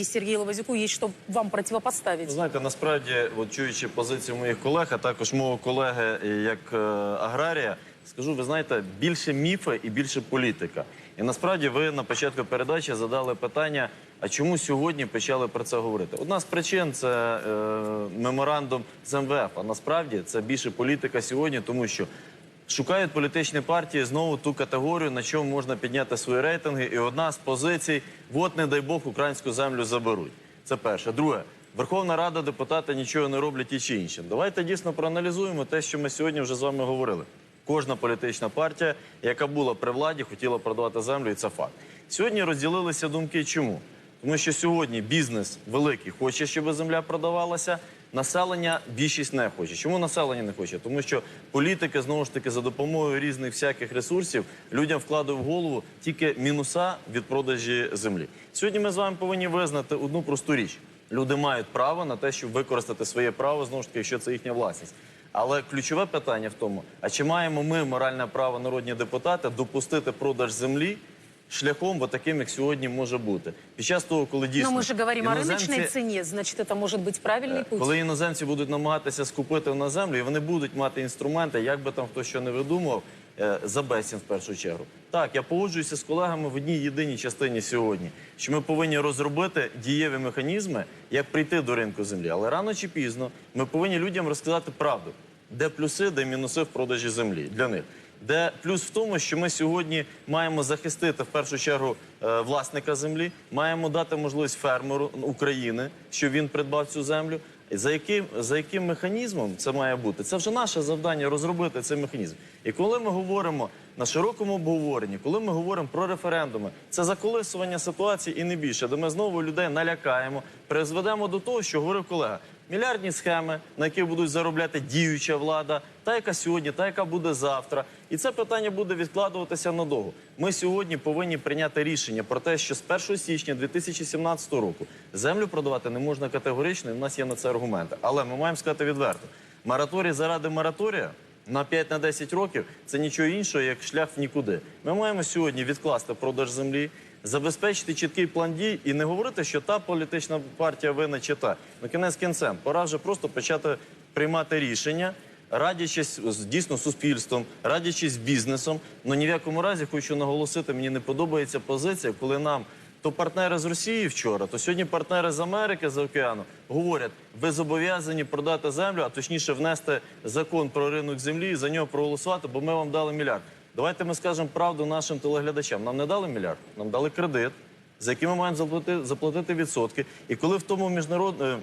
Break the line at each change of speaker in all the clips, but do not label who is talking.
И Сергею Ловазюку есть что вам противопоставить.
Ви знаєте, насправді, от чуючи позицію моїх колег, а також мого колеги е, як е, аграрія, скажу, ви знаєте, більше міфи і більше політика. І насправді ви на початку передачі задали питання: а чому сьогодні почали про це говорити? Одна з причин це е, меморандум з МВФ. А насправді це більше політика сьогодні, тому що Шукають політичні партії знову ту категорію, на чому можна підняти свої рейтинги. І одна з позицій: от, не дай Бог, українську землю заберуть. Це перше. Друге, Верховна Рада, депутати нічого не роблять і чи іншим. Давайте дійсно проаналізуємо те, що ми сьогодні вже з вами говорили. Кожна політична партія, яка була при владі, хотіла продавати землю, і це факт. Сьогодні розділилися думки. Чому? Тому що сьогодні бізнес великий хоче, щоб земля продавалася. Населення більшість не хоче. Чому населення не хоче? Тому що політики знову ж таки за допомогою різних всяких ресурсів людям вкладають в голову тільки мінуса від продажі землі. Сьогодні ми з вами повинні визнати одну просту річ: люди мають право на те, щоб використати своє право знову ж таки, якщо це їхня власність. Але ключове питання в тому: а чи маємо ми моральне право, народні депутати, допустити продаж землі? Шляхом, бо таким, як сьогодні може бути, під час того, коли дійсно
Но мы же говорим о
іноземці-
рыночной цене, значит, это может быть правильный путь.
коли іноземці будуть намагатися скупити на землю, і вони будуть мати інструменти, як би там хто що не видумав, е, за безцін в першу чергу. Так, я погоджуюся з колегами в одній єдиній частині сьогодні, що ми повинні розробити дієві механізми, як прийти до ринку землі. Але рано чи пізно ми повинні людям розказати правду, де плюси, де мінуси в продажі землі для них. Де плюс в тому, що ми сьогодні маємо захистити в першу чергу е, власника землі, маємо дати можливість фермеру України, щоб він придбав цю землю. За яким, за яким механізмом це має бути? Це вже наше завдання розробити цей механізм. І коли ми говоримо на широкому обговоренні, коли ми говоримо про референдуми, це заколисування ситуації і не більше, де ми знову людей налякаємо, призведемо до того, що говорив колега. Мільярдні схеми, на яких будуть заробляти діюча влада, та яка сьогодні, та яка буде завтра. І це питання буде відкладуватися надовго. Ми сьогодні повинні прийняти рішення про те, що з 1 січня 2017 року землю продавати не можна категорично, і в нас є на це аргументи. Але ми маємо сказати відверто: мораторій заради мораторія. На 5-10 років це нічого іншого, як шлях в нікуди. Ми маємо сьогодні відкласти продаж землі, забезпечити чіткий план дій і не говорити, що та політична партія винна чи та. Ну кінець кінцем. Пора вже просто почати приймати рішення, радячись з дійсно суспільством, радячись бізнесом. Ну ні в якому разі хочу наголосити, мені не подобається позиція, коли нам. То партнери з Росії вчора, то сьогодні партнери з Америки з океану говорять, ви зобов'язані продати землю, а точніше внести закон про ринок землі і за нього проголосувати, бо ми вам дали мільярд. Давайте ми скажемо правду нашим телеглядачам. Нам не дали мільярд, нам дали кредит, за який ми маємо заплатити, заплатити відсотки. І коли в тому міжнародному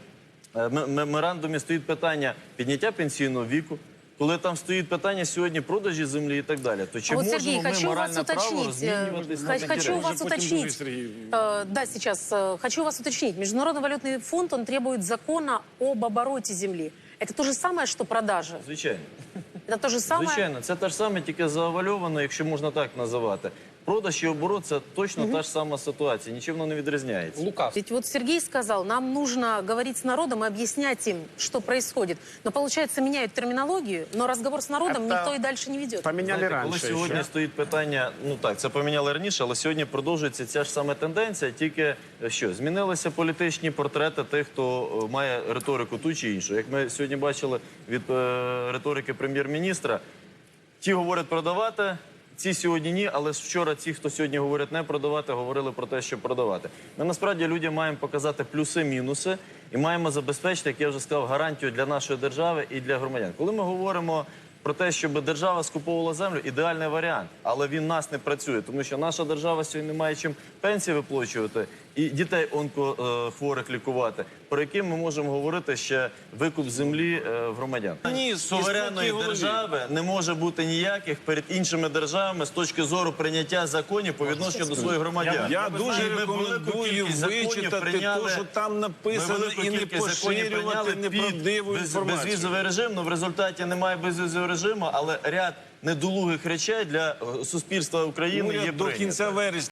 меморандумі стоїть питання підняття пенсійного віку. Коли там стоїть питання сьогодні продажі землі і так далі, то чи
А вот,
можемо
Сергей,
ми
хочу у вас
моральне право
уточнить.
розмінюватись на
э,
такі
Хочу у
речі?
вас
Потім дуже,
уточнить.
Сергій.
Э, Да, сейчас. э, Хочу у вас уточнить. Международный валютный фонд, он требует закона об обороте земли. Это то же самое, что продажа?
Звичайно.
Это то ж саме?
Звичайно, це те ж саме, тільки завальовано, якщо можна так називати. Продаж і оборот це точно та ж сама ситуація, нічим воно не відрізняється.
Лукав.
Ведь вот Сергей сказал, нам нужно говорить с народом и объяснять им, что происходит. Но получается, меняют терминологию, но разговор с народом
Это
никто и дальше не ведет.
Поменяли
Знаєте, коли сьогодні стоїть питання, ну так, це поміняли раніше, але сьогодні продовжується ця ж саме тенденція. Тільки що змінилися політичні портрети тих, хто е, має риторику ту чи іншу. Як ми сьогодні бачили від е, риторики прем'єр-міністра, ті говорять продавати. Ці сьогодні ні, але вчора ті, хто сьогодні говорять не продавати, говорили про те, що продавати. Ми насправді людям маємо показати плюси, мінуси і маємо забезпечити, як я вже сказав, гарантію для нашої держави і для громадян. Коли ми говоримо про те, щоб держава скуповувала землю, ідеальний варіант, але він нас не працює, тому що наша держава сьогодні не має чим пенсії виплачувати і дітей онкохворих лікувати. Про які ми можемо говорити ще викуп землі е, в громадян?
Ні,
суверенної держави не може бути ніяких перед іншими державами з точки зору прийняття законів по відношенню до своїх громадян.
Я дуже рекомендую вичитати те, що там написано, і не поширювати
під
неправдиву
без-
інформацію.
безвізовий режим. Ну в результаті немає безвізового режиму, але ряд недолугих речей для е, суспільства України
Уряд
є
до
прийнято.
кінця вересня